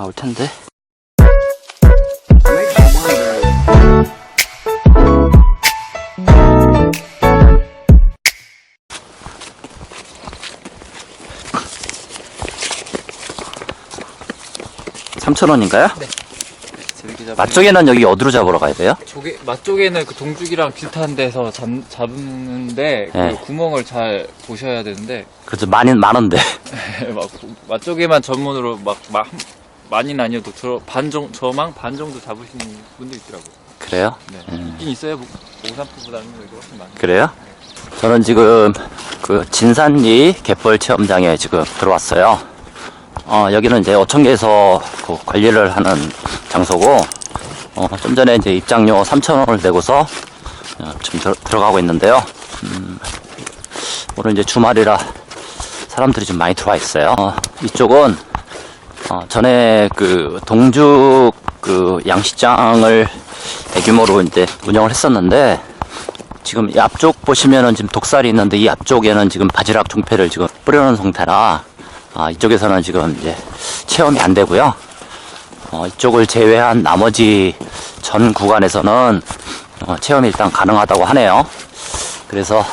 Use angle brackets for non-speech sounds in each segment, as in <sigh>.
나올 텐데. 삼천 원인가요? 재밌게 잡. 맛쪽에는 여기 어디로 잡으러 가야 돼요? 조개 맛쪽에는 그 동죽이랑 비슷한 데서 잡, 잡는데 네. 그 구멍을 잘 보셔야 되는데 그래도 많이 많은데. <laughs> 막 맛쪽에만 전문으로 막, 막 한- 많이는 아니어도 저, 반 정, 저망 반 정도 잡으시는 분도 있더라고요. 그래요? 네. 음. 있긴 있어요. 모- 모산포보다는 여기 훨씬 많아요. 그래요? 저는 지금 그 진산리 갯벌 체험장에 지금 들어왔어요. 어, 여기는 이제 어촌계에서 그 관리를 하는 장소고, 어, 좀 전에 이제 입장료 3,000원을 내고서 어, 지금 들, 들어가고 있는데요. 음, 오늘 이제 주말이라 사람들이 좀 많이 들어와 있어요. 어, 이쪽은 어, 전에 그 동죽 그 양식장을 대규모로 이제 운영을 했었는데, 지금 이 앞쪽 보시면은 지금 독살이 있는데 이 앞쪽에는 지금 바지락 종패를 지금 뿌려놓은 상태라 아, 이쪽에서는 지금 이제 체험이 안 되고요. 어, 이쪽을 제외한 나머지 전 구간에서는 어, 체험이 일단 가능하다고 하네요. 그래서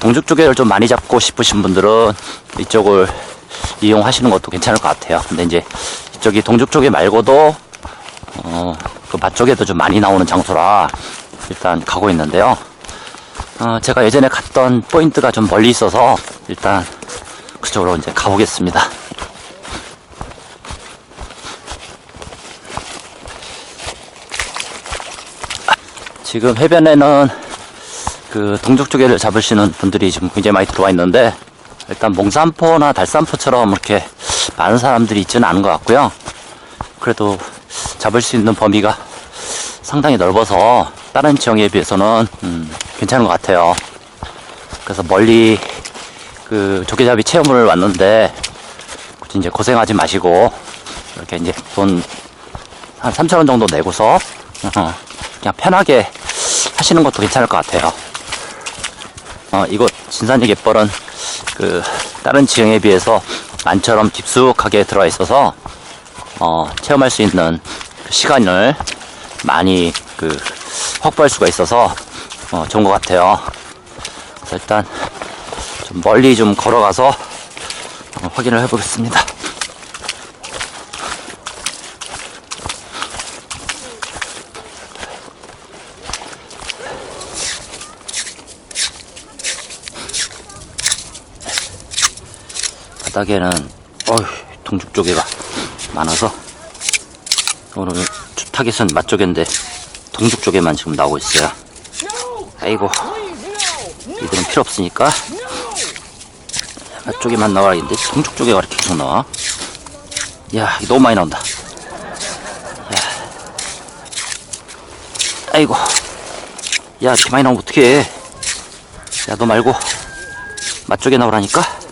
동죽 조개를 좀 많이 잡고 싶으신 분들은 이쪽을 이용하시는 것도 괜찮을 것 같아요. 근데 이제 이쪽이 동죽 조개 말고도 어, 그 맛쪽에도 좀 많이 나오는 장소라 일단 가고 있는데요. 어, 제가 예전에 갔던 포인트가 좀 멀리 있어서 일단 그쪽으로 이제 가보겠습니다. 지금 해변에는 그 동족 조개를 잡으시는 분들이 지금 굉장히 많이 들어와 있는데 일단 몽산포나 달산포처럼 이렇게 많은 사람들이 있지는 않은 것 같고요. 그래도 잡을 수 있는 범위가 상당히 넓어서 다른 지역에 비해서는 음, 괜찮은 것 같아요. 그래서 멀리 그 조개잡이 체험을 왔는데 이제 고생하지 마시고 이렇게 이제 돈 한 3천 원 정도 내고서 어, <laughs> 그냥 편하게 하시는 것도 괜찮을 것 같아요. 어, 이곳 진산리 갯벌은 그 다른 지형에 비해서 안처럼 깊숙하게 들어와 있어서 어, 체험할 수 있는 그 시간을 많이 그 확보할 수가 있어서 어, 좋은 것 같아요. 일단 좀 멀리 좀 걸어가서 어, 확인을 해보겠습니다. 바닥에는 어휴 동죽 조개가 많아서 오늘 타겟은 맛조개인데 동죽 조개만 지금 나오고 있어요. 아이고 이들은 필요 없으니까 맛조개만 나와라 했는데 동죽 조개가 이렇게 계속 나와. 야 너무 많이 나온다. 야. 아이고 야 이렇게 많이 나오면 어떡해. 야 너 말고 맛조개 나오라니까.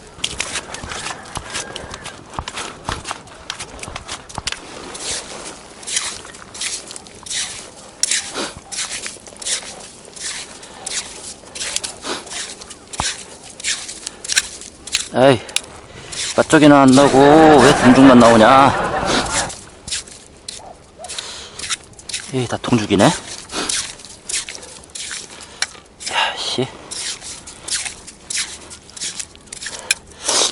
에이, 맛쪽에는 안 나오고 왜 동죽만 나오냐? 에이, 다 동죽이네. 야, 씨.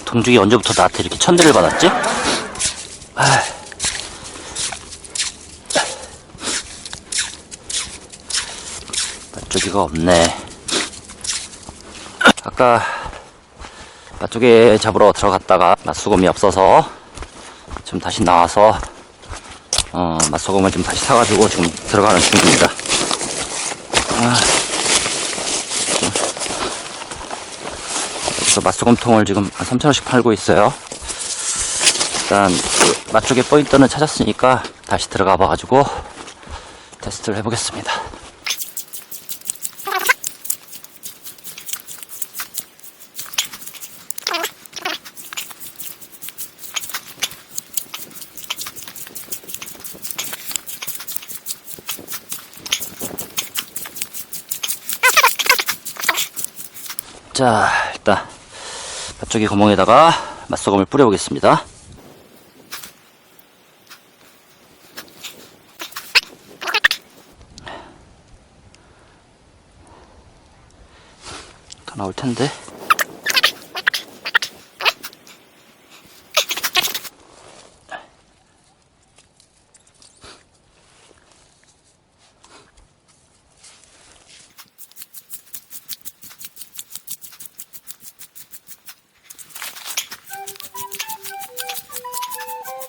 동죽이 언제부터 나한테 이렇게 천대를 받았지? 아. 맛조개가 없네. 아까 맛조개 잡으러 들어갔다가 맛소금이 없어서 지금 다시 나와서 어, 맛소금을 좀 다시 사가지고 지금 들어가는 중입니다. 아, 여기서 맛소금통을 지금 한 3,000원씩 팔고 있어요. 일단 그 맛조개 포인트는 찾았으니까 다시 들어가 봐가지고 테스트를 해보겠습니다. 자 일단 앞쪽에 구멍에다가 맛소금을 뿌려보겠습니다. 다 나올 텐데.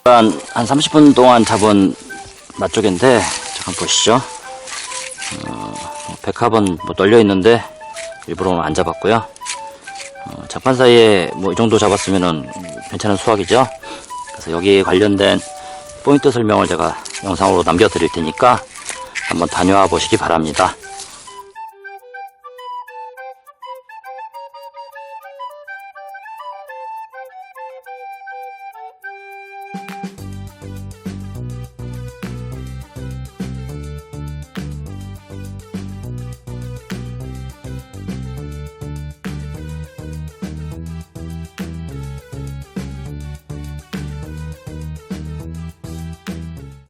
한, 한 30분 동안 잡은 맛조개인데, 잠깐 보시죠. 어, 백합은 뭐 널려 있는데, 일부러 안 잡았고요. 어, 작판 사이에 뭐 이 정도 잡았으면은 괜찮은 수확이죠. 그래서 여기에 관련된 포인트 설명을 제가 영상으로 남겨 드릴 테니까 한번 다녀와 보시기 바랍니다.